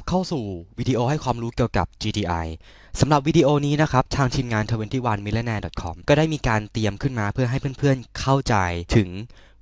ยินดีต้อนรับเข้าสู่วิดีโอให้ความรู้เกี่ยวกับ GDI สำหรับวิดีโอนี้นะครับ ทางทีมงาน 21millionaire.com ก็ได้มีการเตรียมขึ้นมาเพื่อให้เพื่อนๆ เข้าใจถึง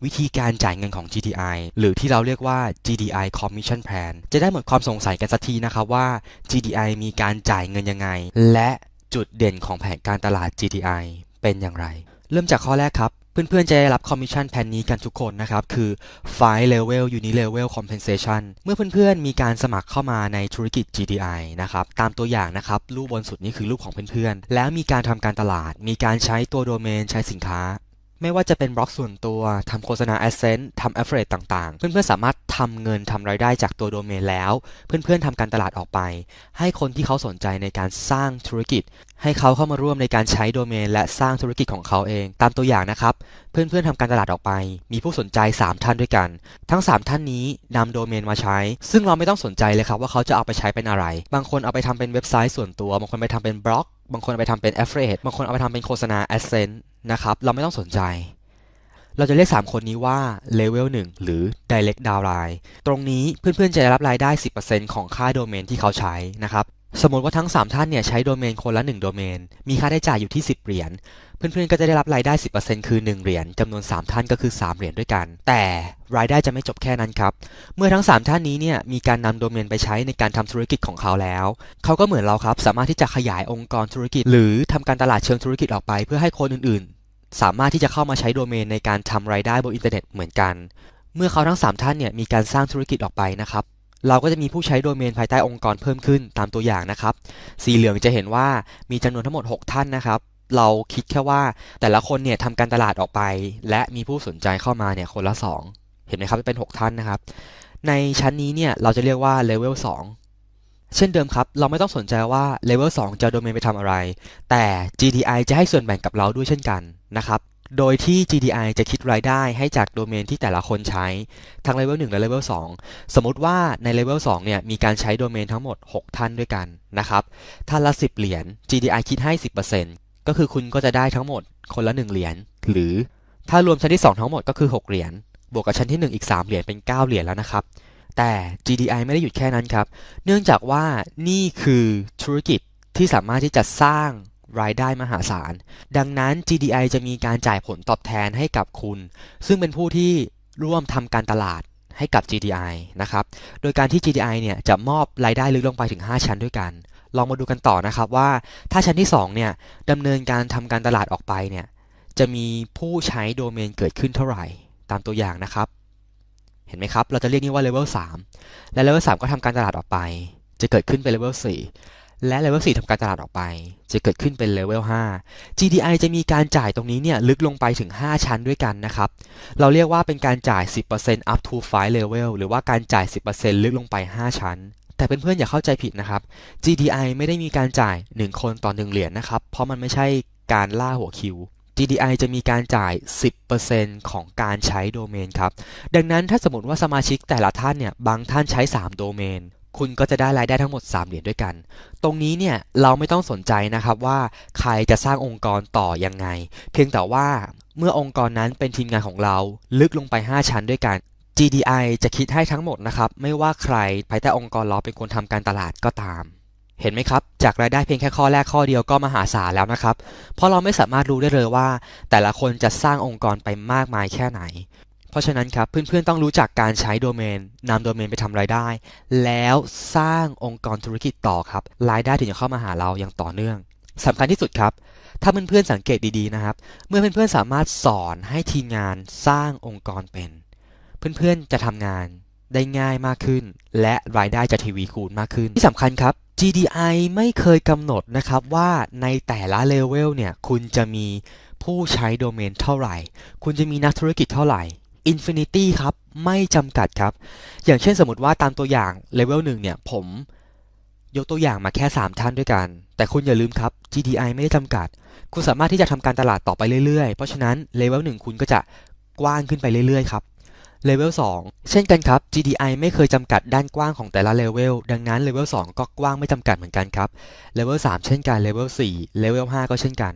วิธีการจ่ายเงินของ GDI หรือที่เราเรียกว่า GDI Commission Plan จะได้หมดความสงสัยกันสักทีนะครับว่า GDI มีการจ่ายเงินยังไง และจุดเด่นของแผนการตลาด GDI เป็นอย่างไร เริ่มจากข้อแรกครับ เพื่อนๆจะได้รับคอมมิชชั่นแผนนี้กันทุกคนนะครับ คือ Five Level Unilevel Compensation เมื่อเพื่อนๆ มีการสมัครเข้ามาในธุรกิจ GDI นะครับ ตามตัวอย่างนะครับ รูปบนสุดนี้คือรูปของเพื่อนๆ แล้วมีการทำการตลาด มีการใช้ตัวโดเมน ใช้สินค้า ไม่ว่าจะเป็นบล็อกส่วนตัวทำโฆษณา Adsense ทำ Affiliate ต่างๆ เพื่อนๆสามารถทำเงินทำรายได้จากตัวโดเมนแล้ว เพื่อนๆทำการตลาดออกไป ให้คนที่เขาสนใจในการสร้างธุรกิจ ให้เขาเข้ามาร่วมในการใช้โดเมน และสร้างธุรกิจของเขาเอง ตามตัวอย่างนะครับ เพื่อนๆทำการตลาดออกไป มีผู้สนใจ 3 ท่านด้วยกัน ทั้ง 3 ท่านนี้นำโดเมนมาใช้ ซึ่งเราไม่ต้องสนใจเลยครับว่าเขาจะเอาไปใช้เป็นอะไร บางคนเอาไปทำเป็นเว็บไซต์ส่วนตัว บางคนไปทำเป็นบล็อก บางคนเอาไปทำเป็น Affiliate บางคนเอาไปทำเป็นโฆษณา Adsense นะครับ เราไม่ต้องสนใจ เราจะเรียก 3 คนนี้ว่า Level 1 หรือ Direct Downline ตรงนี้เพื่อนๆจะได้รับรายได้ 10%ของค่าโดเมนที่เขาใช้นะครับ สมมติว่าทั้ง 3 ท่านเนี่ยใช้โดเมนคนละ 1 โดเมน มีค่าได้จ่ายอยู่ที่ 10 เหรียญ เพื่อนๆ ก็จะได้รับรายได้ 10%คือ 1 เหรียญจำนวน 3 ท่านก็คือ 3 เหรียญด้วยกัน แต่รายได้จะไม่จบแค่นั้นครับ เมื่อทั้ง 3 ท่านนี้เนี่ยมีการนำโดเมนไปใช้ในการทำธุรกิจของเขาแล้ว เขาก็เหมือนเราครับ สามารถที่จะขยายองค์กรธุรกิจ หรือทำการตลาดเชิงธุรกิจออกไป เพื่อให้คนอื่นๆ สามารถที่จะเข้ามาใช้โดเมนในการทำรายได้บนอินเทอร์เน็ตเหมือนกัน เมื่อเขาทั้ง 3 ท่านเนี่ยมีการสร้างธุรกิจออกไปนะครับเราก็จะมีผู้ใช้โดเมนภายใต้องค์กรเพิ่มขึ้นตามตัวอย่างนะครับ สีเหลืองจะเห็นว่ามีจำนวนทั้งหมด 6 ท่านนะครับ เราคิดแค่ว่าแต่ละคนเนี่ยทำการตลาดออกไป และมีผู้สนใจเข้ามาเนี่ยคนละ 2 เห็นไหมครับเป็น 6 ท่านนะครับ ในชั้นนี้เนี่ยเราจะเรียกว่าเลเวล2เช่นเดิมครับ เราไม่ต้องสนใจว่าเลเวล2จะโดเมนไปทำอะไร แต่ GDI จะให้ส่วนแบ่งกับเราด้วยเช่นกันนะครับโดยที่ GDI จะคิดรายได้ให้จากโดเมนที่แต่ละคนใช้ ทั้งเลเวล1และเลเวล2สมมติว่าในเลเวล2เนี่ยมีการใช้โดเมนทั้งหมด 6 ท่านด้วยกันนะครับ ท่านละ 10 เหรียญ GDI คิดให้ 10% ก็คือคุณก็จะได้ทั้งหมดคนละ 1 เหรียญหรือถ้ารวมชั้นที่ 2 ทั้งหมดก็คือ 6 เหรียญบวกกับชั้นที่ 1 อีก 3 เหรียญเป็น 9 เหรียญแล้วนะครับ แต่ GDI ไม่ได้หยุดแค่นั้นครับ เนื่องจากว่านี่คือธุรกิจที่สามารถที่จะสร้างรายได้มหาศาล ดังนั้น GDI จะมีการจ่ายผลตอบแทนให้กับคุณ ซึ่งเป็นผู้ที่ร่วมทำการตลาดให้กับ GDI นะครับ โดยการที่ GDI เนี่ยจะมอบรายได้ลึกลงไปถึง 5 ชั้นด้วยกัน ลองมาดูกันต่อนะครับว่าถ้าชั้นที่2เนี่ยดำเนินการทำการตลาดออกไปเนี่ยจะมีผู้ใช้โดเมนเกิดขึ้นเท่าไหร่ตามตัวอย่างนะครับ เห็นไหมครับ เราจะเรียกนี้ว่าเลเวล3และเลเวล3ก็ทำการตลาดออกไป จะเกิดขึ้นเป็นเลเวล4และเลเวล4ทำการตลาดออกไป จะเกิดขึ้นเป็นเลเวล5 GDI จะมีการจ่ายตรงนี้เนี่ยลึกลงไปถึง 5 ชั้นด้วยกันนะครับ เราเรียกว่าเป็นการจ่าย 10% up to 5 level หรือว่าการจ่าย 10%ลึกลงไป 5 ชั้น แต่เพื่อนๆอย่าเข้าใจผิดนะครับ GDI ไม่ได้มีการจ่าย 1 คนต่อ 1 เหรียญนะครับ เพราะมันไม่ใช่การล่าหัวคิว GDI จะมีการจ่าย 10%ของการใช้โดเมนครับ ดังนั้นถ้าสมมติว่าสมาชิกแต่ละท่านเนี่ย บางท่านใช้ 3 โดเมน คุณก็จะได้รายได้ทั้งหมด 3 เหรียญด้วยกัน ตรงนี้เนี่ยเราไม่ต้องสนใจนะครับว่าใครจะสร้างองค์กรต่อยังไง เพียงแต่ว่าเมื่อองค์กรนั้นเป็นทีมงานของเราลึกลงไป 5 ชั้นด้วยกัน GDI จะคิดให้ทั้งหมดนะครับ ไม่ว่าใครภายใต้องค์กรเราเป็นคนทำการตลาดก็ตาม เห็นไหมครับ จากรายได้เพียงแค่ข้อแรกข้อเดียวก็มหาศาลแล้วนะครับ เพราะเราไม่สามารถรู้ได้เลยว่า แต่ละคนจะสร้างองค์กรไปมากมายแค่ไหน เพราะฉะนั้นครับเพื่อนๆต้องรู้จักการใช้โดเมนนำโดเมนไปทำรายได้ แล้วสร้างองค์กรธุรกิจต่อครับรายได้ถึงจะเข้ามาหาเราอย่างต่อเนื่องสำคัญที่สุดครับถ้าเพื่อนๆสังเกตดีๆนะครับ เมื่อเพื่อนๆสามารถสอนให้ทีมงานสร้างองค์กรเป็น เพื่อนๆจะทำงานได้ง่ายมากขึ้น และรายได้จะทีวีคูณมากขึ้น ที่สำคัญครับ GDI ไม่เคยกำหนดนะครับว่าในแต่ละเลเวลเนี่ยคุณจะมีผู้ใช้โดเมนเท่าไหร่ คุณจะมีนักธุรกิจเท่าไหร่ Infinity ครับ ไม่จำกัดครับ อย่างเช่นสมมติว่าตามตัวอย่างเลเวลหนึ่งเนี่ยผมยกตัวอย่างมาแค่ 3 ท่านด้วยกัน แต่คุณอย่าลืมครับ GDI ไม่ได้จำกัด คุณสามารถที่จะทำการตลาดต่อไปเรื่อยๆ เพราะฉะนั้นเลเวลหนึ่งคุณก็จะกว้างขึ้นไปเรื่อยๆครับ เลเวล2เช่นกันครับ GDI ไม่เคยจำกัดด้านกว้างของแต่ละเลเวลดังนั้นเลเวล2ก็กว้างไม่จำกัดเหมือนกันครับเลเวล3เช่นกันเลเวล4เลเวล5ก็เช่นกัน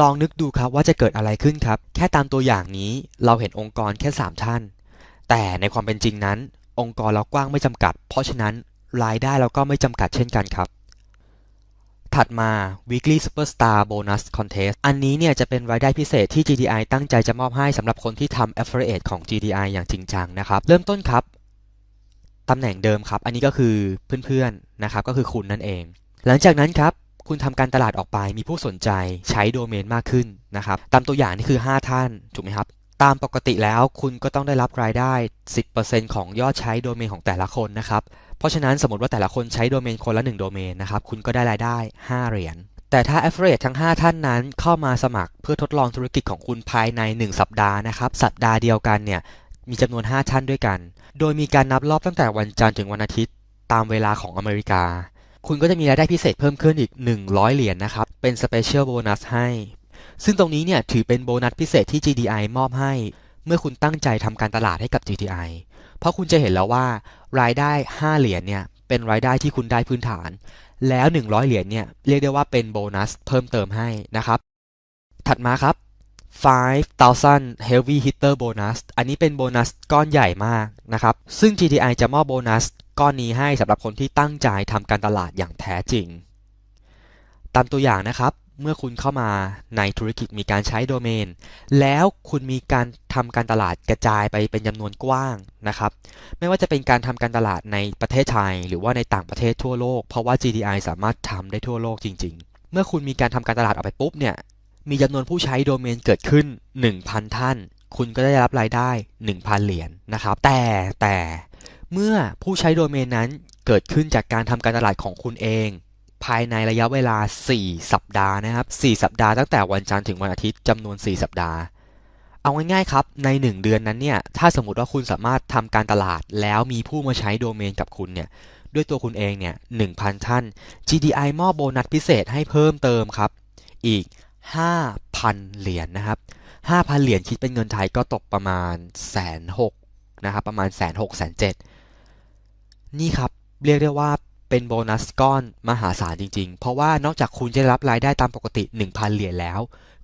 ลองนึกดูครับว่าจะเกิดอะไรขึ้นครับ แค่ตามตัวอย่างนี้เราเห็นองค์กรแค่ 3 ท่าน แต่ในความเป็นจริงนั้น องค์กรเรากว้างไม่จำกัด เพราะฉะนั้นรายได้เราก็ไม่จำกัดเช่นกันครับ ถัดมา weekly superstar bonus contest อันนี้เนี่ยจะเป็นรายได้พิเศษที่ GDI ตั้งใจจะมอบให้สำหรับคนที่ทำ affiliate ของ GDI อย่างจริงจังนะครับ เริ่มต้นครับตำแหน่งเดิมครับ อันนี้ก็คือเพื่อนๆนะครับ ก็คือคุณนั่นเอง หลังจากนั้นครับ คุณทำการตลาดออกไป มีผู้สนใจใช้โดเมนมากขึ้นนะครับ ตามตัวอย่างนี่คือ 5 ท่าน ถูกไหมครับ ตามปกติแล้วคุณก็ต้องได้รับรายได้ 10%ของยอดใช้โดเมนของแต่ละคนนะครับ เพราะฉะนั้นสมมติว่าแต่ละคนใช้โดเมนคนละ1โดเมนนะครับคุณก็ได้รายได้ 5 เหรียญแต่ถ้า affiliate ทั้ง 5 ท่านนั้นเข้ามาสมัครเพื่อทดลองธุรกิจของคุณภายใน 1 สัปดาห์นะครับสัปดาห์เดียวกันเนี่ยมีจำนวน 5 ท่านด้วยกัน โดยมีการนับรอบตั้งแต่วันจันทร์ถึงวันอาทิตย์ตามเวลาของอเมริกา คุณก็จะมีรายได้พิเศษเพิ่มขึ้นอีก 100 เหรียญนนะครับเป็น special bonus ให้ ซึ่งตรงนี้เนี่ยถือเป็นโบนัสพิเศษที่ GDI มอบให้ เมื่อคุณตั้งใจทำการตลาดให้กับ GDI เพราะคุณจะเห็นแล้วว่า รายได้ 5 เหรียญเนี่ยเป็นรายได้ที่คุณได้พื้นฐาน แล้ว 100 เหรียญเนี่ยเรียกได้ว่าเป็นโบนัสเพิ่มเติมให้นะครับ ถัดมาครับ 5,000 Heavy Hitter Bonus อันนี้เป็นโบนัสก้อนใหญ่มากนะครับ ซึ่ง GDI จะมอบโบนัสก้อนนี้ให้สำหรับคนที่ตั้งใจทำการตลาดอย่างแท้จริง ตามตัวอย่างนะครับ เมื่อคุณเข้ามาในธุรกิจมีการใช้โดเมน แล้วคุณมีการทำการตลาดกระจายไปเป็นจำนวนกว้างนะครับ ไม่ว่าจะเป็นการทำการตลาดในประเทศไทย หรือว่าในต่างประเทศทั่วโลก เพราะว่า GDI สามารถทำได้ทั่วโลกจริง ๆ เมื่อคุณมีการทำการตลาดออกไปปุ๊บเนี่ยมีจำนวนผู้ใช้โดเมนเกิดขึ้น 1,000 ท่าน คุณก็ได้รับรายได้ 1,000 เหรียญนนะครับ แต่แต่เมื่อผู้ใช้โดเมนนั้นเกิดขึ้นจากการทำการตลาดของคุณเอง ภายในระยะเวลา 4 สัปดาห์นะครับ 4 สัปดาห์ตั้งแต่วันจันทร์ถึงวันอาทิตย์จำนวน 4 สัปดาห์ เอาง่ายๆครับ ใน 1 เดือนนั้นเนี่ย ถ้าสมมติว่าคุณสามารถทำการตลาด แล้วมีผู้มาใช้โดเมนกับคุณเนี่ย ด้วยตัวคุณเองเนี่ย 1,000 ท่าน GDI มอบโบนัสพิเศษให้เพิ่มเติมครับ อีก 5,000 เหรียญนนะครับ 5,000 เหรียญคิดเป็นเงินไทยก็ตกประมาณแสนหกนะครับ ประมาณแสนหกแสนเจ็ดนี่ครับ เรียกได้ว่า เป็นโบนัสก้อนมหาศาลจริง ๆ เพราะว่านอกจากคุณจะรับรายได้ตามปกติ 1,000 เหรียญแล้ว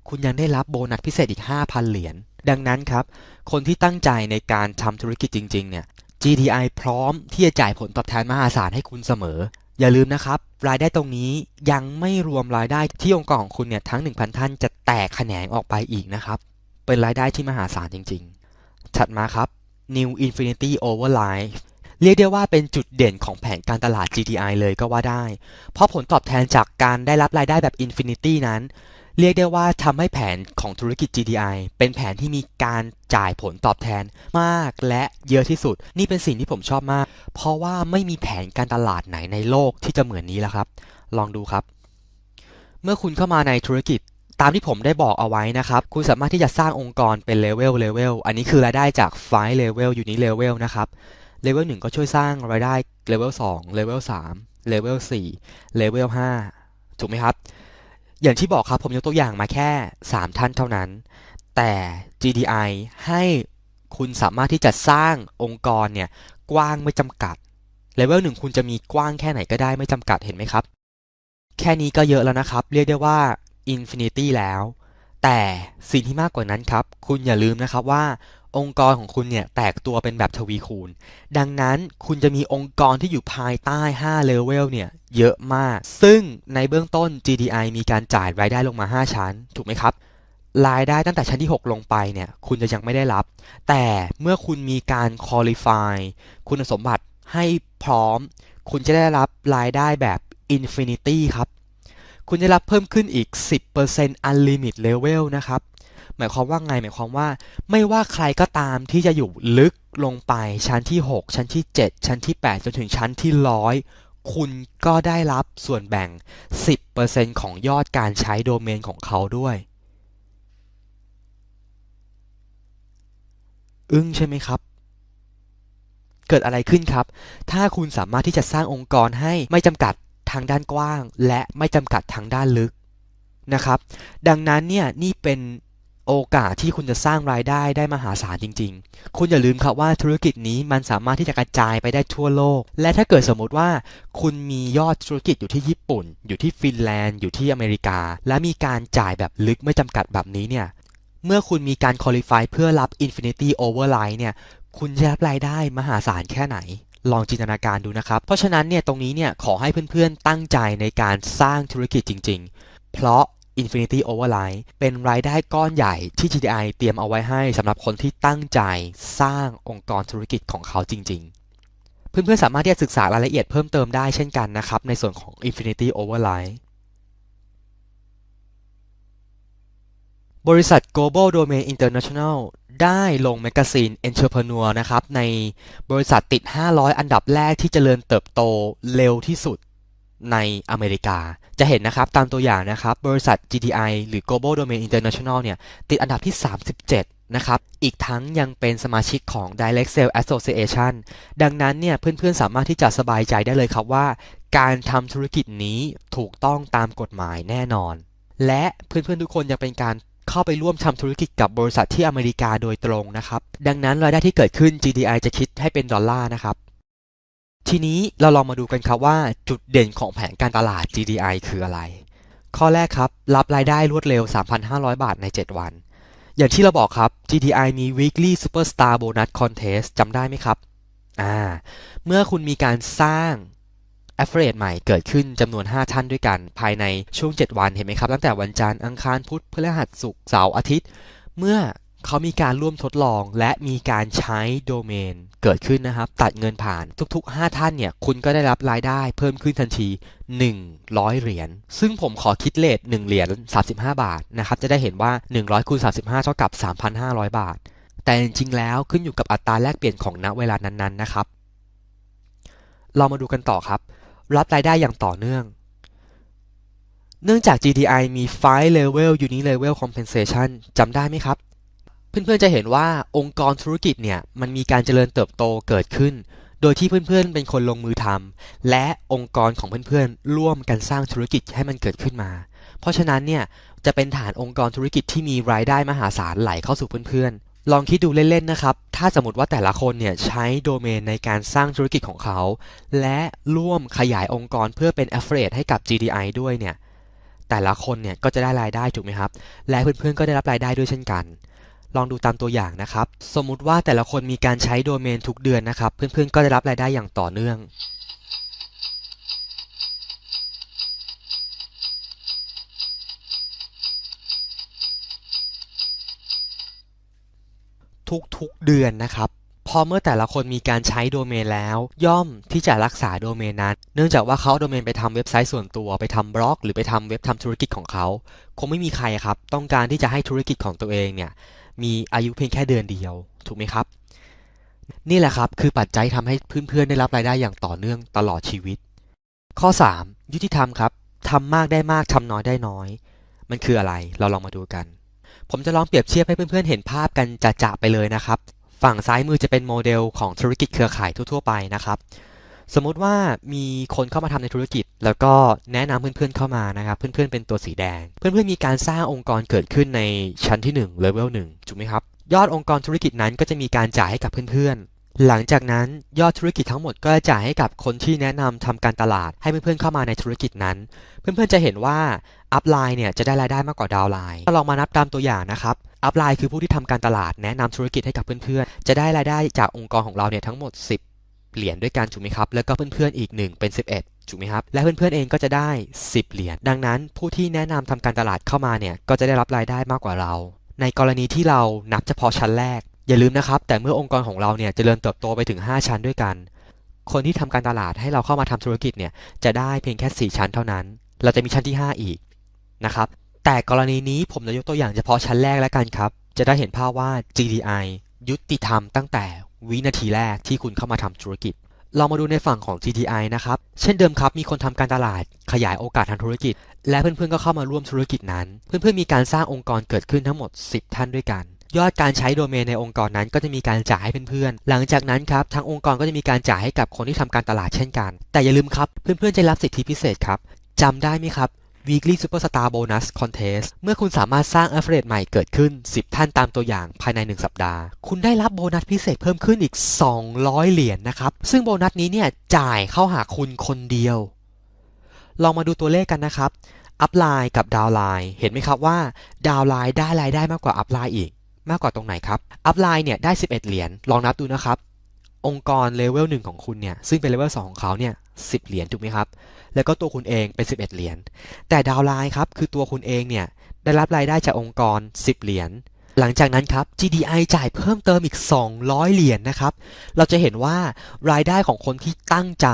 คุณยังได้รับโบนัสพิเศษอีก 5,000 เหรียญ ดังนั้นครับ คนที่ตั้งใจในการทำธุรกิจจริง ๆ เนี่ย GDI พร้อมที่จะจ่ายผลตอบแทนมหาศาลให้คุณเสมอ อย่าลืมนะครับ รายได้ตรงนี้ยังไม่รวมรายได้ที่องค์กรของคุณเนี่ยทั้ง 1,000 ท่านจะแตกแขนงออกไปอีกนะครับ เป็นรายได้ที่มหาศาลจริง ๆ ถัดมาครับ New Infinity Over Life เรียกได้ว่าเป็นจุดเด่นของแผนการตลาด GDI เลยก็ว่าได้ เพราะผลตอบแทนจากการได้รับรายได้แบบ Infinity นั้น เรียกได้ว่าทำให้แผนของธุรกิจ GDI เป็นแผนที่มีการจ่ายผลตอบแทนมากและเยอะที่สุด นี่เป็นสิ่งที่ผมชอบมาก เพราะว่าไม่มีแผนการตลาดไหนในโลกที่จะเหมือนนี้แล้วครับ ลองดูครับ เมื่อคุณเข้ามาในธุรกิจตามที่ผมได้บอกเอาไว้นะครับ คุณสามารถที่จะสร้างองค์กรเป็นเลเวลเลเวล อันนี้คือรายได้จากไฟล์เลเวลอยู่นี้เลเวลนะครับ เลเวลหนึ่งก็ช่วยสร้างรายได้เลเวลสองเลเวลสามเลเวลสี่เลเวลห้าถูกไหมครับ อย่างที่บอกครับผมยกตัวอย่างมาแค่ 3 ท่านเท่านั้น แต่ GDI ให้คุณสามารถที่จะสร้างองค์กรเนี่ยกว้างไม่จำกัดเลเวลหนึ่งคุณจะมีกว้างแค่ไหนก็ได้ไม่จำกัดเห็นไหมครับ แค่นี้ก็เยอะแล้วนะครับ เรียกได้ว่า Infinity แล้ว แต่สิ่งที่มากกว่านั้นครับ คุณอย่าลืมนะครับว่า องค์กรของคุณเนี่ยแตกตัวเป็นแบบทวีคูณ ดังนั้นคุณจะมีองค์กรที่อยู่ภายใต้ 5 เลเวลเนี่ยเยอะมาก ซึ่งในเบื้องต้น GDI มีการจ่ายรายได้ลงมา 5 ชั้น ถูกไหมครับ รายได้ตั้งแต่ชั้นที่ 6 ลงไปเนี่ยคุณจะยังไม่ได้รับ แต่เมื่อคุณมีการ qualify คุณสมบัติให้พร้อม คุณจะได้รับรายได้แบบ Infinity ครับ คุณจะรับเพิ่มขึ้นอีก 10% Unlimit Level นะครับ หมายความว่าไงหมายความว่า ไม่ว่าใครก็ตามที่จะอยู่ลึกลงไปชั้นที่ 6 ชั้นที่ 7 ชั้นที่ 8 จนถึงชั้นที่100คุณก็ได้รับส่วนแบ่ง 10%ของยอดการใช้โดเมนของเขาด้วย อึ้งใช่ไหมครับ เกิดอะไรขึ้นครับ ถ้าคุณสามารถที่จะสร้างองค์กรให้ไม่จำกัดทางด้านกว้าง และไม่จำกัดทางด้านลึกนะครับ ดังนั้นเนี่ยนี่เป็น โอกาสที่คุณจะสร้างรายได้ได้มหาศาลจริง ๆ คุณอย่าลืมครับว่าธุรกิจนี้มันสามารถที่จะกระจายไปได้ทั่วโลก และถ้าเกิดสมมติว่า คุณมียอดธุรกิจอยู่ที่ญี่ปุ่น อยู่ที่ฟินแลนด์ อยู่ที่อเมริกา และมีการจ่ายแบบลึกไม่จำกัดแบบนี้เนี่ย เมื่อคุณมีการ qualify เพื่อรับ Infinity Override เนี่ย คุณจะรับรายได้มหาศาลแค่ไหนลองจินตนาการดูนะครับ เพราะฉะนั้นเนี่ยตรงนี้เนี่ยขอให้เพื่อนๆตั้งใจในการสร้างธุรกิจจริง ๆ เพราะ Infinity Override เป็นรายได้ก้อนใหญ่ที่ GDI เตรียมเอาไว้ให้สำหรับคนที่ตั้งใจสร้างองค์กรธุรกิจของเขาจริง ๆเพื่อนๆ สามารถที่จะศึกษารายละเอียดเพิ่มเติมได้เช่นกันนะครับ ในส่วนของ Infinity Override บริษัท Global Domain International ได้ลงแมกกาซีน Entrepreneur นะครับ ในบริษัทติด 500 อันดับแรกที่เจริญเติบโตเร็วที่สุด ในอเมริกา จะเห็นนะครับตามตัวอย่างนะครับ บริษัท GTI หรือ Global Domain International เนี่ยติดอันดับที่ 37 นะครับ อีกทั้งยังเป็นสมาชิกของ Direct Sales Association ดังนั้นเนี่ยเพื่อนๆ สามารถที่จะสบายใจได้เลยครับว่า การทำธุรกิจนี้ถูกต้องตามกฎหมายแน่นอน และเพื่อนๆ ทุกคนยังเป็นการเข้าไปร่วมทำธุรกิจกับบริษัทที่อเมริกาโดยตรงนะครับ ดังนั้นรายได้ที่เกิดขึ้น GDI จะคิดให้เป็นดอลลาร์นะครับ ทีนี้เราลองมาดูกันครับว่าจุดเด่นของแผนการตลาด GDI คืออะไร ข้อแรกครับรับรายได้รวดเร็ว 3,500 บาทใน 7 วัน อย่างที่เราบอกครับ GDI มี weekly superstar bonus contest จำได้ไหมครับอ่าเมื่อคุณมีการสร้าง affiliate ใหม่เกิดขึ้นจำนวน 5 ท่านด้วยกัน ภายในช่วง 7 วันเห็นไหมครับ ตั้งแต่วันจันทร์อังคารพุธพฤหัสศุกร์เสาร์อาทิตย์ เมื่อ เขามีการร่วมทดลองและมีการใช้โดเมนเกิดขึ้นนะครับ ตัดเงินผ่านทุกๆ 5 ท่านเนี่ย คุณก็ได้รับรายได้เพิ่มขึ้นทันที 100 เหรียญ ซึ่งผมขอคิดเลท1เหรียญ35 บาทนะครับ จะได้เห็นว่า 100คูณ35 เท่ากับ 3,500 บาท แต่จริงๆ แล้วขึ้นอยู่กับอัตราแลกเปลี่ยนของณเวลานั้นๆ นะครับ เรามาดูกันต่อครับ รับรายได้อย่างต่อเนื่องเนื่องจาก GDI มี 5 level uni level compensation จำได้ไหมครับ เพื่อนๆจะเห็นว่าองค์กรธุรกิจเนี่ยมันมีการเจริญเติบโตเกิดขึ้น โดยที่เพื่อนๆเป็นคนลงมือทำและองค์กรของเพื่อนๆร่วมกันสร้างธุรกิจให้มันเกิดขึ้นมา เพราะฉะนั้นเนี่ยจะเป็นฐานองค์กรธุรกิจที่มีรายได้มหาศาลไหลเข้าสู่เพื่อนๆ ลองคิดดูเล่นๆนะครับ ถ้าสมมติว่าแต่ละคนเนี่ยใช้โดเมนในการสร้างธุรกิจของเขา และร่วมขยายองค์กรเพื่อเป็น affiliate ให้กับ GDI ด้วยเนี่ยแต่ละคนเนี่ยก็จะได้รายได้ถูกไหมครับ และเพื่อนๆก็ได้รับรายได้ด้วยเช่นกัน ลองดูตามตัวอย่างนะครับ สมมุติว่าแต่ละคนมีการใช้โดเมนทุกเดือนนะครับ เพื่อนๆ ก็ได้รับรายได้อย่างต่อเนื่องทุกๆเดือนนะครับ พอเมื่อแต่ละคนมีการใช้โดเมนแล้ว ย่อมที่จะรักษาโดเมนนั้น เนื่องจากว่าเขาเอาโดเมนไปทำเว็บไซต์ส่วนตัวไปทำบล็อก หรือไปทำเว็บทำธุรกิจของเขา คงไม่มีใครครับ ต้องการที่จะให้ธุรกิจของตัวเองเนี่ย มีอายุเพียงแค่เดือนเดียว ถูกไหมครับ นี่แหละครับคือปัจจัยทำให้เพื่อนๆได้รับรายได้อย่างต่อเนื่องตลอดชีวิต ข้อ 3 ยุติธรรมครับทำมากได้มากทำน้อยได้น้อย มันคืออะไรเราลองมาดูกัน ผมจะลองเปรียบเทียบให้เพื่อนๆเห็นภาพกันจะๆไปเลยนะครับ ฝั่งซ้ายมือจะเป็นโมเดลของธุรกิจเครือข่ายทั่วๆไปนะครับ สมมุติว่ามีคนเข้ามาทำในธุรกิจ แล้วก็แนะนำเพื่อนๆเข้ามานะครับ เพื่อนๆเป็นตัวสีแดง เพื่อนๆมีการสร้างองค์กรเกิดขึ้นในชั้นที่1 level 1ถูกไหมครับ ยอดองค์กรธุรกิจนั้นก็จะมีการจ่ายให้กับเพื่อนๆ หลังจากนั้นยอดธุรกิจทั้งหมดก็จะจ่ายให้กับคนที่แนะนำทำการตลาดให้เพื่อนๆเข้ามาในธุรกิจนั้น เพื่อนๆจะเห็นว่าอัพไลน์เนี่ยจะได้รายได้มากกว่าดาวไลน์ลองมานับตามตัวอย่างนะครับอัพไลน์คือผู้ที่ทำการตลาดแนะนำธุรกิจให้กับเพื่อนๆ จะได้รายได้จากองค์กรของเราเนี่ยทั้งหมด 10 เหรียญด้วยกันถูกไหมครับ แล้วก็เพื่อนๆอีก 1 เป็น 11ถูกไหมครับ และเพื่อนๆเองก็จะได้ 10 เหรียญ ดังนั้นผู้ที่แนะนำทำการตลาดเข้ามาเนี่ย ก็จะได้รับรายได้มากกว่าเรา ในกรณีที่เรานับเฉพาะชั้นแรก อย่าลืมนะครับ แต่เมื่อองค์กรของเราเนี่ยเจริญเติบโตไปถึง 5 ชั้นด้วยกัน คนที่ทำการตลาดให้เราเข้ามาทำธุรกิจเนี่ย จะได้เพียงแค่ 4 ชั้นเท่านั้น เราจะมีชั้นที่ 5 อีกนะครับ แต่กรณีนี้ผมจะยกตัวอย่างเฉพาะชั้นแรกแล้วกันครับ จะได้เห็นภาพว่า GDI ยุติธรรมตั้งแต่ วินาทีแรกที่คุณเข้ามาทำธุรกิจ เรามาดูในฝั่งของ GDI นะครับ เช่นเดิมครับ มีคนทำการตลาด ขยายโอกาสทางธุรกิจ และเพื่อนๆ ก็เข้ามาร่วมธุรกิจนั้น เพื่อนๆ มีการสร้างองค์กรเกิดขึ้นทั้งหมด 10 ท่านด้วยกัน ยอดการใช้โดเมนในองค์กรนั้นก็จะมีการจ่ายให้เพื่อนๆ หลังจากนั้นครับ ทางองค์กรก็จะมีการจ่ายให้กับคนที่ทำการตลาดเช่นกัน แต่อย่าลืมครับ เพื่อนๆ จะรับสิทธิพิเศษครับจำได้ไหมครับ Weekly Superstar Bonus Contest เมื่อคุณสามารถสร้าง Affiliate ใหม่เกิดขึ้น 10 ท่านตามตัวอย่างภายใน 1 สัปดาห์ คุณได้รับโบนัสพิเศษเพิ่มขึ้นอีก 200 เหรียญนนะครับ ซึ่งโบนัสนี้เนี่ยจ่ายเข้าหาคุณคนเดียว ลองมาดูตัวเลขกันนะครับอัพไลน์กับดาวไลน์เห็นไหมครับว่าดาวไลน์ได้รายได้มากกว่าอัพไลน์อีก มากกว่าตรงไหนครับอัพไลน์เนี่ยได้ 11 เหรียญลองนับดูนะครับ องค์กรเลเวลหนึ่งของคุณเนี่ยซึ่งเป็นเลเวลสองของเขาเนี่ยสิบเหรียญถูกไหมครับ แล้วก็ตัวคุณเองเป็น 11 เหรียญแต่ดาวไลน์ครับคือตัวคุณเองเนี่ยได้รับรายได้จากองค์กร 10 เหรียญหลังจากนั้นครับ GDI จ่ายเพิ่มเติมอีก 200 เหรียญนนะครับ เราจะเห็นว่ารายได้ของคนที่ตั้งใจ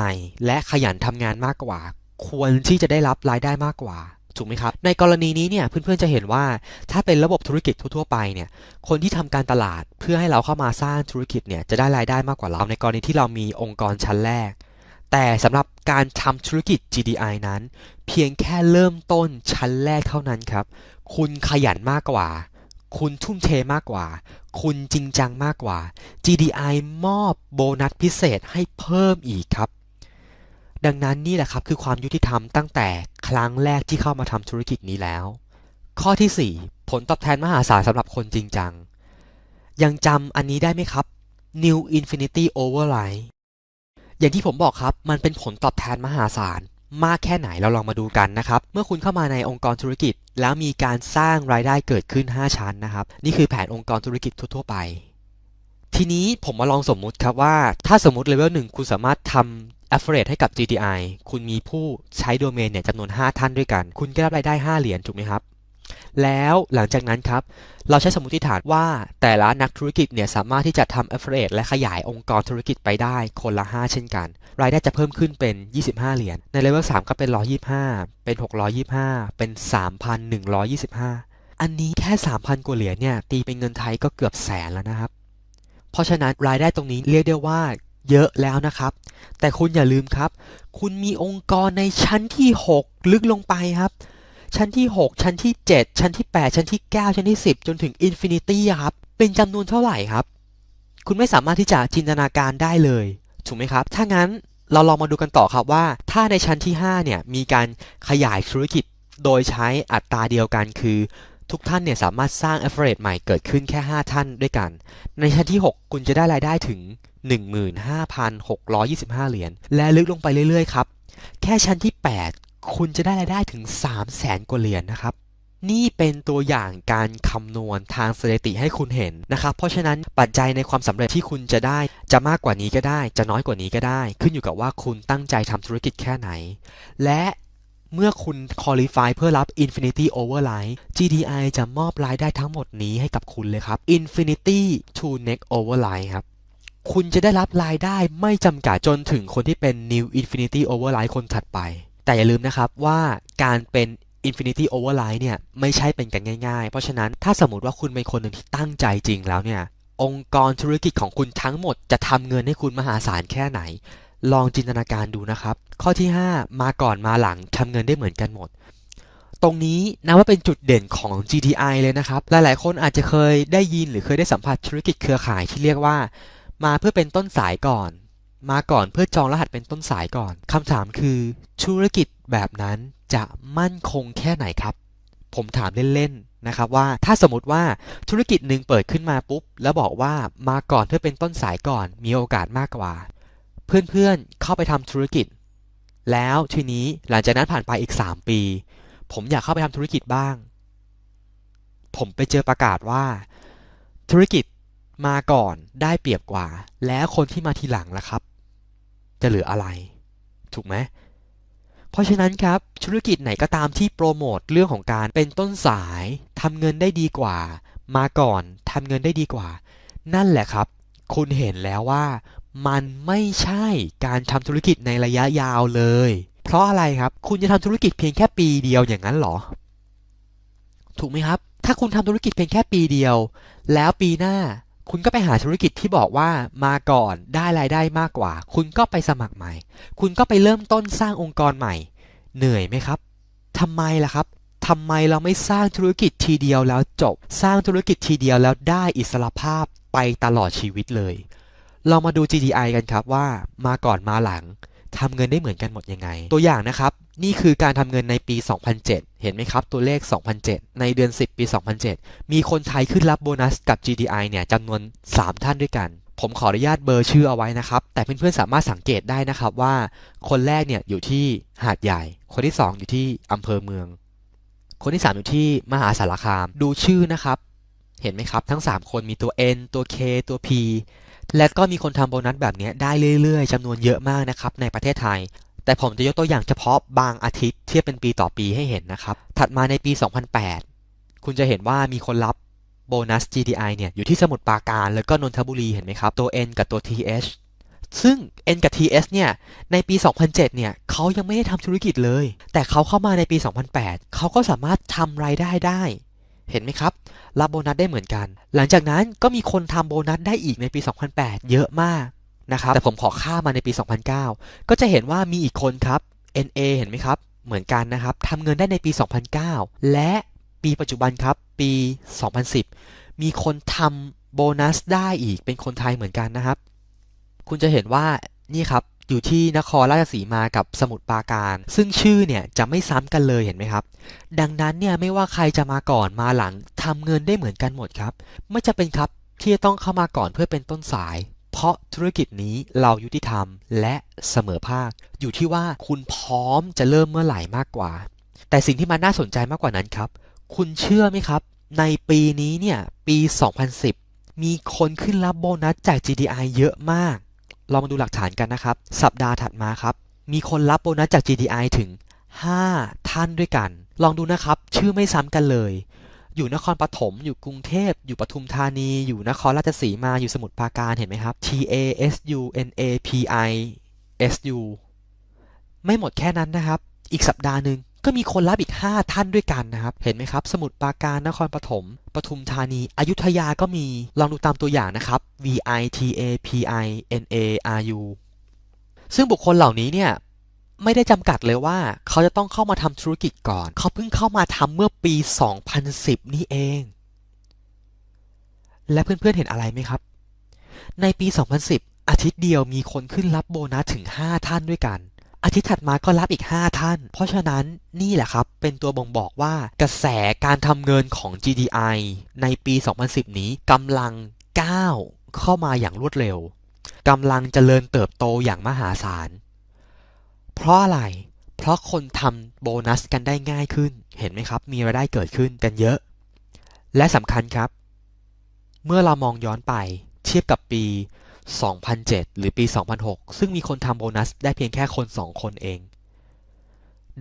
และขยันทำงานมากกว่า ควรที่จะได้รับรายได้มากกว่า ถูกไหมครับ ในกรณีนี้เนี่ยเพื่อนๆจะเห็นว่าถ้าเป็นระบบธุรกิจทั่วๆไปเนี่ยคนที่ทำการตลาดเพื่อให้เราเข้ามาสร้างธุรกิจเนี่ยจะได้รายได้มากกว่าเราในกรณีที่เรามีองค์กรชั้นแรก แต่สำหรับการทำธุรกิจ GDI นั้น เพียงแค่เริ่มต้นชั้นแรกเท่านั้นครับ คุณขยันมากกว่า คุณทุ่มเทมากกว่า คุณจริงจังมากกว่า GDI มอบโบนัสพิเศษให้เพิ่มอีกครับ ดังนั้นนี่แหละครับคือความยุติธรรมตั้งแต่ครั้งแรกที่เข้ามาทำธุรกิจนี้แล้ว ข้อที่ 4 ผลตอบแทนมหาศาลสำหรับคนจริงจัง ยังจำอันนี้ได้ไหมครับ New Infinity Override อย่างที่ผมบอกครับมันเป็นผลตอบแทนมหาศาลมากแค่ไหนเราลองมาดูกันนะครับ เมื่อคุณเข้ามาในองค์กรธุรกิจ แล้วมีการสร้างรายได้เกิดขึ้น 5 ชั้นนะครับ นี่คือแผนองค์กรธุรกิจทั่ว ๆ ไป ทีนี้ผมมาลองสมมุติครับว่า ถ้าสมมติเลเวลหนึ่งคุณสามารถทำ affiliate ให้กับ GTI คุณมีผู้ใช้โดเมนเนี่ยจำนวน 5 ท่านด้วยกัน คุณก็รับรายได้ 5 เหรียญถูกไหมครับ แล้วหลังจากนั้นครับ เราใช้สมมติฐานว่าแต่ละนักธุรกิจเนี่ยสามารถที่จะทำ affiliate และขยายองค์กรธุรกิจไปได้คนละ 5 เช่นกัน รายได้จะเพิ่มขึ้นเป็น 25 เหรียญ ในเลเวล3ก็เป็น 125 เป็น 625 เป็น 3,125 อันนี้แค่ 3,000 กว่าเหรียญเนี่ยตีเป็นเงินไทยก็เกือบแสนแล้วนะครับเพราะฉะนั้นรายได้ตรงนี้เรียกได้ว่า เยอะแล้วนะครับ แต่คุณอย่าลืมครับ คุณมีองค์กรในชั้นที่ 6 ลึกลงไปครับ ชั้นที่ 6 ชั้นที่ 7 ชั้นที่ 8 ชั้นที่ 9 ชั้นที่ 10 จนถึงอินฟินิตี้ครับ เป็นจำนวนเท่าไหร่ครับ คุณไม่สามารถที่จะจินตนาการได้เลย ถูกไหมครับ ถ้างั้นเราลองมาดูกันต่อครับว่า ถ้าในชั้นที่ 5 เนี่ย มีการขยายธุรกิจโดยใช้อัตราเดียวกันคือทุกท่านเนี่ยสามารถสร้าง affiliate ใหม่เกิดขึ้นแค่ 5 ท่านด้วยกัน ในชั้นที่ 6 คุณจะได้รายได้ถึง 15,625 เหรียญ และลึกลงไปเรื่อยๆ ครับ แค่ชั้นที่ 8 คุณจะได้รายได้ถึง 300,000 กว่าเหรียญนะครับ นี่เป็นตัวอย่างการคำนวณทางสถิติให้คุณเห็นนะครับ เพราะฉะนั้นปัจจัยในความสำเร็จที่คุณจะได้ จะมากกว่านี้ก็ได้ จะน้อยกว่านี้ก็ได้ ขึ้นอยู่กับว่าคุณตั้งใจทำธุรกิจแค่ไหน และเมื่อคุณ qualify เพื่อรับ Infinity Override GDI จะมอบรายได้ทั้งหมดนี้ให้กับคุณเลยครับ Infinity to Next Override ครับ คุณจะได้รับรายได้ไม่จำกัดจนถึงคนที่เป็น New Infinity Override คนถัดไป แต่อย่าลืมนะครับว่าการเป็น Infinity Override เนี่ยไม่ใช่เป็นกันง่ายๆ เพราะฉะนั้นถ้าสมมติว่าคุณเป็นคนหนึ่งที่ตั้งใจจริงแล้วเนี่ยองค์กรธุรกิจของคุณทั้งหมดจะทำเงินให้คุณมหาศาลแค่ไหน ลองจินตนาการดูนะครับ ข้อที่ 5 มาก่อนมาหลังทำเงินได้เหมือนกันหมด ตรงนี้นะว่าเป็นจุดเด่นของ GTI เลยนะครับ หลายๆ คนอาจจะเคยได้ยินหรือเคยได้สัมผัสธุรกิจเครือข่ายที่เรียกว่า มาเพื่อเป็นต้นสายก่อน มาก่อนเพื่อจองรหัสเป็นต้นสายก่อนคำถามคือ ธุรกิจแบบนั้นจะมั่นคงแค่ไหนครับ ผมถามเล่นๆนะครับว่าถ้าสมมติว่าธุรกิจหนึ่งเปิดขึ้นมาปุ๊บ แล้วบอกว่ามาก่อนเพื่อเป็นต้นสายก่อนมีโอกาสมากกว่า เพื่อนๆเข้าไปทำธุรกิจ แล้วทีนี้หลังจากนั้นผ่านไปอีก 3 ปี ผมอยากเข้าไปทำธุรกิจบ้าง ผมไปเจอประกาศว่า ธุรกิจ มาก่อนได้เปรียบกว่า แล้วคนที่มาทีหลังล่ะครับ จะเหลืออะไร ถูกไหมเพราะฉะนั้นครับธุรกิจไหนก็ตามที่โปรโมทเรื่องของการเป็นต้นสายทำเงินได้ดีกว่า มาก่อนทำเงินได้ดีกว่า นั่นแหละครับ คุณเห็นแล้วว่า มันไม่ใช่การทำธุรกิจในระยะยาวเลย เพราะอะไรครับ คุณจะทำธุรกิจเพียงแค่ปีเดียวอย่างนั้นหรอ ถูกไหมครับ ถ้าคุณทำธุรกิจเพียงแค่ปีเดียว แล้วปีหน้า คุณก็ไปหาธุรกิจที่บอกว่ามาก่อนได้รายได้มากกว่า คุณก็ไปสมัครใหม่ คุณก็ไปเริ่มต้นสร้างองค์กรใหม่ เหนื่อยไหมครับทำไมล่ะครับทำไมเราไม่สร้างธุรกิจทีเดียวแล้วจบ สร้างธุรกิจทีเดียวแล้วได้อิสรภาพไปตลอดชีวิตเลย เรามาดู GDI กันครับว่ามาก่อนมาหลัง ทำเงินได้เหมือนกันหมดยังไง ตัวอย่างนะครับ นี่คือการทำเงินในปี 2007 เห็นไหมครับ ตัวเลข 2007 ในเดือน 10 ปี 2007 มีคนไทยขึ้นรับโบนัสกับ GDI เนี่ยจำนวน 3 ท่านด้วยกัน ผมขออนุญาตเบอร์ชื่อเอาไว้นะครับ แต่เพื่อนๆสามารถสังเกตได้นะครับว่า คนแรกเนี่ยอยู่ที่หาดใหญ่ คนที่ 2 อยู่ที่อำเภอเมือง คนที่ 3 อยู่ที่มหาสารคาม ดูชื่อนะครับ เห็นไหมครับ ทั้ง 3 คนมีตัว N ตัว K ตัว P และก็มีคนทำโบนัสแบบนี้ได้เรื่อยๆจำนวนเยอะมากนะครับในประเทศไทย แต่ผมจะยกตัวอย่างเฉพาะบางอาทิตย์เทียบเป็นปีต่อปีให้เห็นนะครับ ถัดมาในปี 2008 คุณจะเห็นว่ามีคนรับโบนัส GDI เนี่ยอยู่ที่สมุทรปราการ แล้วก็นนทบุรีเห็นไหมครับ ตัว N กับตัว TH ซึ่ง N กับ TS เนี่ย ในปี 2007 เนี่ยเขายังไม่ได้ทำธุรกิจเลย แต่เขาเข้ามาในปี 2008 เขาก็สามารถทำรายได้ได้ เห็นไหมครับ รับโบนัสได้เหมือนกัน หลังจากนั้นก็มีคนทำโบนัสได้อีกในปี 2008 เยอะมากนะครับ แต่ผมขอข้ามาในปี 2009 ก็จะเห็นว่ามีอีกคนครับ NA เห็นไหมครับ เหมือนกันนะครับทำเงินได้ในปี 2009 และปีปัจจุบันครับปี 2010 มีคนทำโบนัสได้อีกเป็นคนไทยเหมือนกันนะครับ คุณจะเห็นว่านี่ครับ อยู่ที่นครราชสีมากับสมุทรปราการ ซึ่งชื่อเนี่ยจะไม่ซ้ำกันเลยเห็นไหมครับ ดังนั้นเนี่ยไม่ว่าใครจะมาก่อนมาหลังทำเงินได้เหมือนกันหมดครับ ไม่จะเป็นครับที่จะต้องเข้ามาก่อนเพื่อเป็นต้นสาย เพราะธุรกิจนี้เรายุติธรรมและเสมอภาค อยู่ที่ว่าคุณพร้อมจะเริ่มเมื่อไหร่มากกว่า แต่สิ่งที่มันน่าสนใจมากกว่านั้นครับ คุณเชื่อไหมครับ ในปีนี้เนี่ยปี 2010 มีคนขึ้นรับโบนัสจาก GDI เยอะมาก ลองมาดูหลักฐานกันนะครับ สัปดาห์ถัดมาครับ มีคนรับโบนัสจาก GDI ถึง 5 ท่านด้วยกัน ลองดูนะครับ ชื่อไม่ซ้ำกันเลย อยู่นครปฐม อยู่กรุงเทพ อยู่ปทุมธานี อยู่นครราชสีมา อยู่สมุทรปราการ เห็นไหมครับ T A S U N A P I S U ไม่หมดแค่นั้นนะครับ อีกสัปดาห์หนึ่ง ก็มีคนรับอีก 5 ท่านด้วยกันนะครับ เห็นไหมครับ สมุทรปราการนครปฐมปทุมธานี อยุธยาก็มี ลองดูตามตัวอย่างนะครับ V I T A P I N A R U ซึ่งบุคคลเหล่านี้เนี่ยไม่ได้จำกัดเลยว่าเขาจะต้องเข้ามาทำธุรกิจก่อน เขาเพิ่งเข้ามาทำเมื่อปี 2010 นี่เอง และเพื่อนๆเห็นอะไรไหมครับ ในปี 2010 อาทิตย์เดียวมีคนขึ้นรับโบนัสถึง 5 ท่านด้วยกัน อาทิตย์ถัดมาก็รับอีก 5 ท่าน เพราะฉะนั้นนี่แหละครับ เป็นตัวบ่งบอกว่ากระแสการทำเงินของ GDI ในปี 2010 นี้กำลังก้าวเข้ามาอย่างรวดเร็วกำลังเจริญเติบโตอย่างมหาศาล เพราะอะไร เพราะคนทำโบนัสกันได้ง่ายขึ้น เห็นไหมครับ มีรายได้เกิดขึ้นกันเยอะ และสำคัญครับ เมื่อเรามองย้อนไปเทียบกับปี 2007 หรือปี 2006 ซึ่งมีคนทำโบนัสได้เพียงแค่คน 2 คนเอง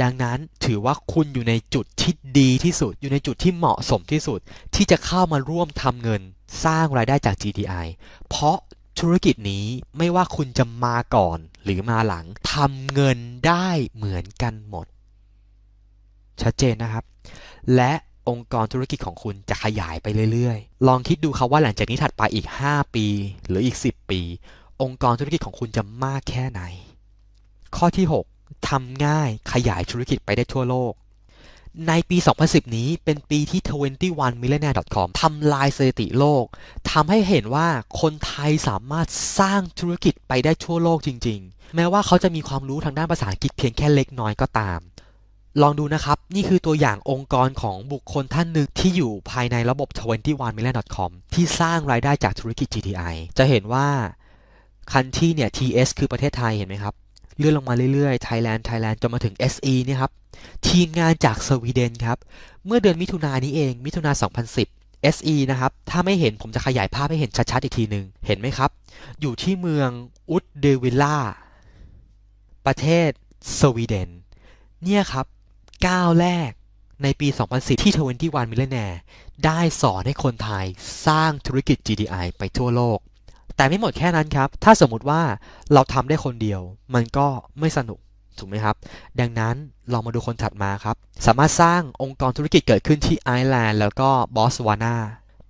ดังนั้นถือว่าคุณอยู่ในจุดที่ดีที่สุด อยู่ในจุดที่เหมาะสมที่สุด ที่จะเข้ามาร่วมทำเงินสร้างรายได้จาก GDI เพราะธุรกิจนี้ไม่ว่าคุณจะมาก่อนหรือมาหลังทำเงินได้เหมือนกันหมด ชัดเจนนะครับ และ องค์กรธุรกิจของคุณจะขยายไปเรื่อยๆ ลองคิดดูครับว่าหลังจากนี้ถัดไปอีก 5 ปี หรืออีก 10 ปี องค์กรธุรกิจของคุณจะมากแค่ไหน ข้อที่ 6ทำง่ายขยายธุรกิจไปได้ทั่วโลก ในปี 2010 นี้เป็นปีที่ 21millionaire.com ทำลายสถิติโลกทำให้เห็นว่าคนไทยสามารถสร้างธุรกิจไปได้ทั่วโลกจริง ๆ แม้ว่าเขาจะมีความรู้ทางด้านภาษาอังกฤษเพียงแค่เล็กน้อยก็ตาม ลองดูนะครับ นี่คือตัวอย่างองค์กรของบุคคลท่านหนึ่งที่อยู่ภายในระบบ 21million.com ที่สร้างรายได้จากธุรกิจ GTI จะเห็นว่าคันที่เนี่ย TS คือประเทศไทยเห็นไหมครับ เลื่อนลงมาเรื่อยๆ Thailand Thailand จนมาถึง SE เนี่ยครับ ทีมงานจากสวีเดนครับ เมื่อเดือนมิถุนายนนี้เอง มิถุนายน 2010 SE นะครับ ถ้าไม่เห็นผมจะขยายภาพให้เห็นชัดๆอีกทีหนึ่งเห็นไหมครับ อยู่ที่เมืองอุดเดวิลล่าประเทศสวีเดน เนี่ยครับ ก้าวแรกในปี 2010 ที่ 21 Millionaire ได้สอนให้คนไทยสร้างธุรกิจ GDI ไปทั่วโลก แต่ไม่หมดแค่นั้นครับ ถ้าสมมติว่าเราทำได้คนเดียว มันก็ไม่สนุก ถูกไหมครับ ดังนั้นลองมาดูคนถัดมาครับ สามารถสร้างองค์กรธุรกิจเกิดขึ้นที่ไอร์แลนด์แล้วก็บอสวานา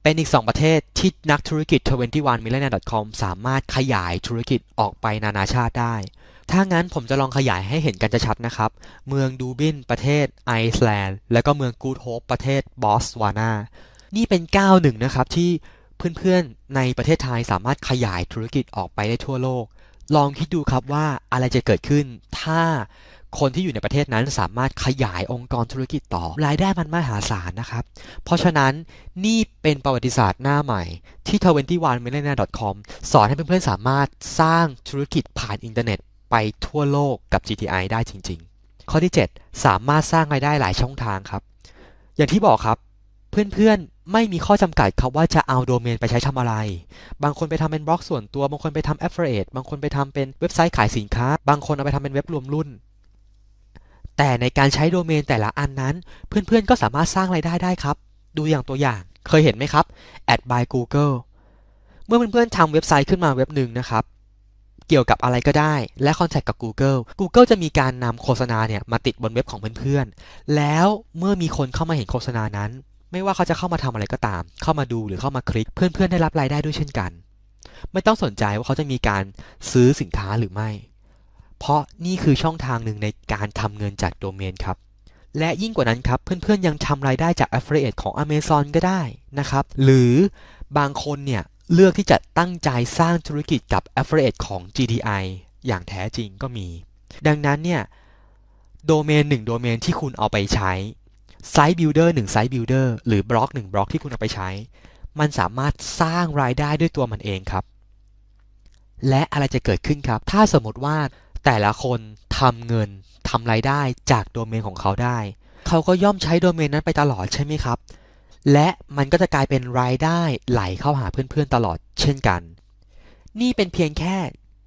เป็นอีก 2 ประเทศที่นักธุรกิจ 21millionaire.com สามารถขยายธุรกิจออกไปนานาชาติได้ ถ้างั้นผมจะลองขยายให้เห็นกันชัดๆนะครับ เมืองดูบินประเทศไอซ์แลนด์ แล้วก็เมืองกูดโฮปประเทศบอสวานา นี่เป็นก้าวหนึ่งนะครับที่เพื่อนๆในประเทศไทยสามารถขยายธุรกิจออกไปได้ทั่วโลก ลองคิดดูครับว่าอะไรจะเกิดขึ้น ถ้าคนที่อยู่ในประเทศนั้นสามารถขยายองค์กรธุรกิจต่อ รายได้มันมหาศาลนะครับ เพราะฉะนั้นนี่เป็นประวัติศาสตร์หน้าใหม่ที่ 21millionaire.com สอนให้เพื่อนๆสามารถสร้างธุรกิจผ่านอินเทอร์เน็ต ไปทั่วโลกกับ GTI ได้จริง ๆ ข้อที่ 7 สามารถสร้างรายได้หลายช่องทางครับ อย่างที่บอกครับ เพื่อนๆ ไม่มีข้อจำกัดครับว่าจะเอาโดเมนไปใช้ทำอะไร บางคนไปทำเป็นบล็อกส่วนตัว บางคนไปทำ affiliate บางคนไปทำเป็นเว็บไซต์ขายสินค้า บางคนเอาไปทำเป็นเว็บรวมรุ่น แต่ในการใช้โดเมนแต่ละอันนั้น เพื่อนๆ ก็สามารถสร้างไรายได้ได้ครับ ดูอย่างตัวอย่าง เคยเห็นไหมครับ Ad by Google เมื่อเพื่อนๆทำเว็บไซต์ขึ้นมาเว็บหนึ่งนะครับ เกี่ยวกับอะไรก็ได้ และคอนแทคกับ Google Google จะมีการนำโฆษณาเนี่ยมาติดบนเว็บของเพื่อนๆ แล้วเมื่อมีคนเข้ามาเห็นโฆษณานั้น ไม่ว่าเขาจะเข้ามาทำอะไรก็ตาม เข้ามาดูหรือเข้ามาคลิก เพื่อนๆ ได้รับรายได้ด้วยเช่นกัน ไม่ต้องสนใจว่าเขาจะมีการซื้อสินค้าหรือไม่ เพราะนี่คือช่องทางหนึ่งในการทำเงินจากโดเมนครับและยิ่งกว่านั้นครับ เพื่อนๆ ยังทำรายได้จาก Affiliate ของ Amazon ก็ได้นะครับ หรือบางคนเนี่ย เลือกที่จะตั้งใจสร้างธุรกิจกับ Affiliate ของ GDI อย่างแท้จริงก็มี ดังนั้นเนี่ยโดเมนหนึ่งโดเมนที่คุณเอาไปใช้ไซต์บิลดเออร์หนึ่งไซต์บิลดเออร์หรือบล็อกหนึ่งบล็อกที่คุณเอาไปใช้ มันสามารถสร้างรายได้ด้วยตัวมันเองครับ และอะไรจะเกิดขึ้นครับ ถ้าสมมติว่าแต่ละคนทำเงินทำรายได้จากโดเมนของเขาได้ เขาก็ย่อมใช้โดเมนนั้นไปตลอดใช่ไหมครับ และมันก็จะกลายเป็นรายได้ไหลเข้าหาเพื่อนๆตลอดเช่นกัน นี่เป็นเพียงแค่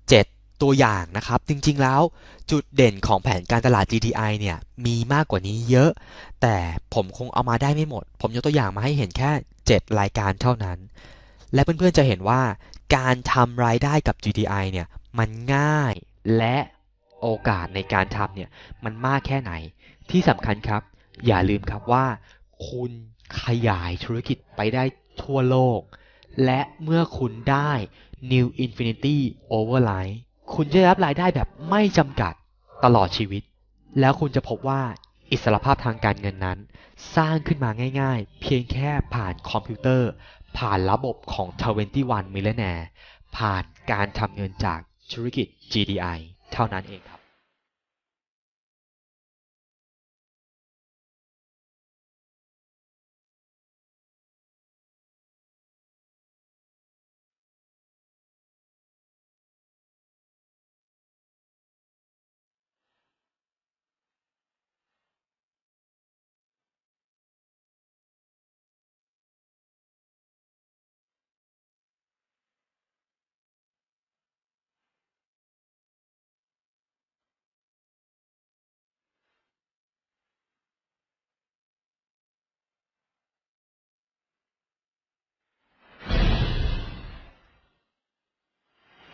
7 ตัวอย่างนะครับ จริงๆแล้วจุดเด่นของแผนการตลาด GDI เนี่ยมีมากกว่านี้เยอะ แต่ผมคงเอามาได้ไม่หมด ผมยกตัวอย่างมาให้เห็นแค่ 7 รายการเท่านั้น และเพื่อนๆจะเห็นว่าการทำรายได้กับ GDI เนี่ยมันง่ายและโอกาสในการทำเนี่ยมันมากแค่ไหน ที่สำคัญครับ อย่าลืมครับว่า คุณ ขยายธุรกิจไปได้ทั่วโลก และเมื่อคุณได้ New Infinity Overline คุณจะรับรายได้แบบไม่จำกัดตลอดชีวิต แล้วคุณจะพบว่าอิสรภาพทางการเงินนั้น สร้างขึ้นมาง่ายๆ เพียงแค่ผ่านคอมพิวเตอร์ ผ่านระบบของ 21 Millionaire ผ่านการทำเงินจากธุรกิจ GDI เท่านั้นเองครับ